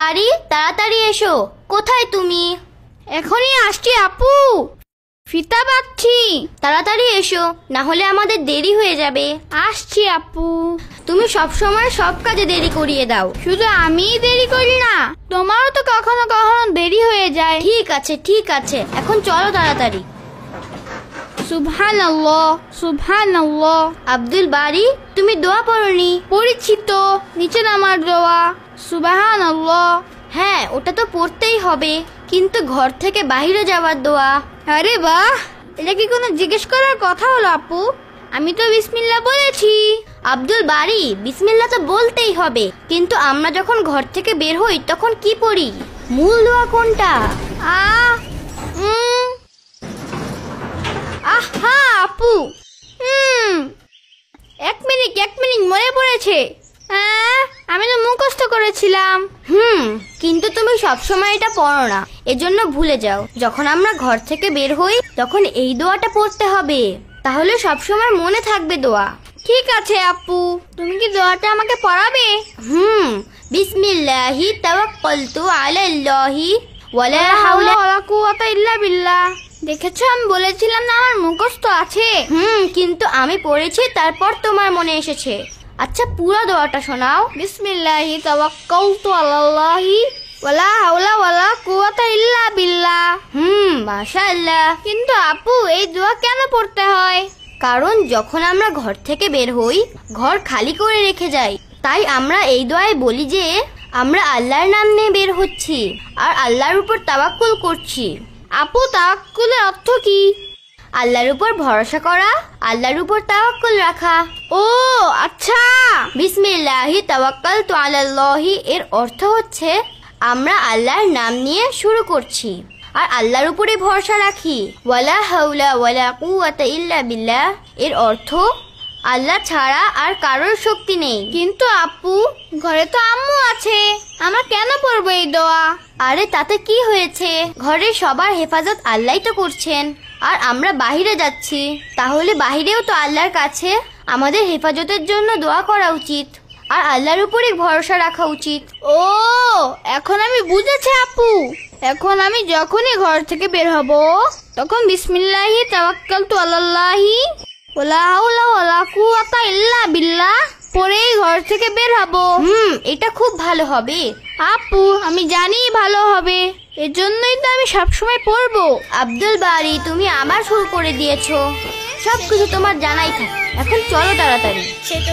আরে, তাড়াতাড়ি এসো। কোথায় তুমি? এখনই আসছি, আপু। ফিতা পাচ্ছি। তাড়াতাড়ি এসো, না হলে আমাদের দেরি হয়ে যাবে। আসছি, আপু। তুমি সব সময় সব কাজে দেরি করিয়ে দাও। শুধু আমিই দেরি করি না, তোমারও তো কখনো কখনো দেরি হয়ে যায়। ঠিক আছে ঠিক আছে। এখন চলো তাড়াতাড়ি। সুবহান আল্লাহ সুবহান আল্লাহ আব্দুল বাড়ি তুমি দোয়া পড়নি? পরিচিত, নিচে নামার দোয়া। সুবহান আল্লাহ হ্যাঁ ওটা তো পড়তেই হবে, কিন্তু ঘর থেকে বাইরে যাওয়ার দোয়া। আরে বাহ! এটা কি কোনো জিজ্ঞেস করার কথা হলো আপু? আমি তো বিসমিল্লা বলেছি। আব্দুল বাড়ি বিসমিল্লা তো বলতেই হবে, কিন্তু আমরা যখন ঘর থেকে বের হই, তখন কি পড়ি? মূল দোয়া কোনটা? আ, উম আহা আপু। হুম। এক মিনিট এক মিনিট মনে পড়েছে। আহ, আমি তো মুখস্থ করেছিলাম। হুম কিন্তু তুমি সবসময় এটা পড়ো না। এজন্য ভুলে যাও। যখন আমরা ঘর থেকে বের হই তখন এই দোয়াটা পড়তে হবে। তাহলে সবসময় মনে থাকবে দোয়া। ঠিক আছে আপু। তুমি কি দোয়াটা আমাকে পড়াবে? হুম। বিসমিল্লাহি তাওয়াক্কালতু আলাল্লাহি। ওয়ালা হাওলা ওয়ালা কুওয়াতা ইল্লা বিল্লাহ। দেখেছ, আমি বলেছিলাম না আমার মুখস্থ আছে? হুম, কিন্তু আমি পড়েছি, তারপর তোমার মনে এসেছে। আচ্ছা পুরো দোয়াটা শোনাও। বিসমিল্লাহি তাওয়াক্কালতু আলাল্লাহি, ওয়ালা হাওলা ওয়ালা কুওয়াতা ইল্লা বিল্লাহ। হুম, মাশাআল্লাহ। কিন্তু আপু, এই দোয়া কেন পড়তে হয়? কারণ যখন আমরা ঘর থেকে বের হই, ঘর খালি করে রেখে যাই। তাই আমরা এই দোয়ায় বলি যে, আমরা আল্লাহর নাম নিয়ে বের হচ্ছি, আর আল্লাহর উপর তাওয়াক্কুল করছি। আপু, তাওয়াক্কুলের অর্থ কি? আল্লাহর উপর ভরসা করা, আল্লাহর উপর তাওয়াক্কুল রাখা। ও আচ্ছা। বিসমিল্লাহি তাওয়াক্কালতু আলাল্লাহি, এর অর্থ হচ্ছে আমরা আল্লাহর নাম নিয়ে শুরু করছি আর আল্লাহর উপরে ভরসা রাখি। ওয়ালা হাউলা ওয়ালা কুওয়াতা ইল্লা বিল্লাহ, এর অর্থ আল্লাহ ছাড়া আর কারোর শক্তি নেই। কিন্তু আপু, ঘরে তো আম্মু আছে। আমরা কেন পড়ব এই দোয়া? আরে তাতে কি হয়েছে? ঘরে সবার হেফাজত আল্লাহই তো করছেন। আর আমরা বাহিরে যাচ্ছি। তাহলে বাহিরেও তো আল্লাহর কাছে আমাদের হেফাজতের জন্য দোয়া করা উচিত। আর আল্লাহর উপরে ভরসা রাখা উচিত। ও, এখন আমি বুঝেছি আপু। এখন আমি যখনই ঘর থেকে বের হব, তখন বিসমিল্লাহি তাওয়াক্কালতু আলাল্লাহি হাওলা ইল্লা বিল্লাহ পরেই ঘর থেকে বের হব। হুম এটা খুব ভালো হবে। আপু আমি জানি ভালো হবে। এজন্যই তো আমি সবসময় পড়ব। আব্দুল বাড়ি তুমি আবার শুরু করে দিয়েছ। সব কিছু তোমার জানাই থাক। এখন চলো তাড়াতাড়ি। সে তো